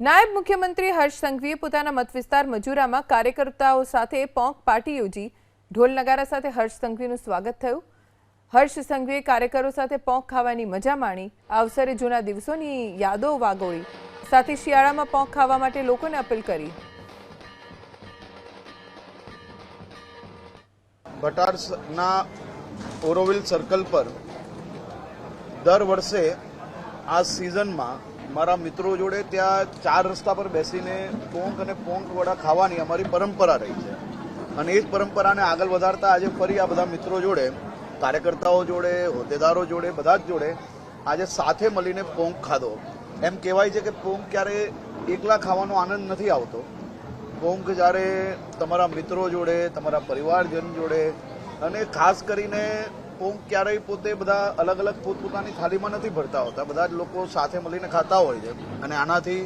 નાયબ મુખ્યમંત્રી હર્ષ સંઘવીએ પોતાના મતવિસ્તાર મજૂરામાં કાર્યકર્તાઓ સાથે પોંક પાર્ટી યોજી. ઢોલ નગારા સાથે હર્ષ સંઘવીનું સ્વાગત થયું. હર્ષ સંઘવીએ કાર્યકરો સાથે પોંક ખાવાની મજા માણી. આ અવસરે જૂના દિવસોની યાદો વાગોળી. સાથે શિયાળામાં પોંક ખાવા માટે લોકોને અપીલ કરી. ભટારના ઓરોવિલ સર્કલ પર દર વર્ષે આ સિઝનમાં મારા મિત્રો જોડે ત્યાં ચાર રસ્તા પર બેસીને પોંક અને પોંક વડા ખાવાની અમારી પરંપરા રહી છે. અને એ જ પરંપરાને આગળ વધારતા આજે ફરી આ બધા મિત્રો જોડે, કાર્યકર્તાઓ જોડે, હોદ્દેદારો જોડે, બધા જ જોડે આજે સાથે મળીને પોંક ખાધો. એમ કહેવાય છે કે પોંક ક્યારે એકલા ખાવાનો આનંદ નથી આવતો. પોંક જ્યારે તમારા મિત્રો જોડે, તમારા પરિવારજન જોડે અને ખાસ કરીને પોંક ક્યારેય પોતે બધા અલગ અલગ પોતપોતાની થાળીમાં નથી ભરતા હોતા. બધા જ લોકો સાથે મળીને ખાતા હોય છે. અને આનાથી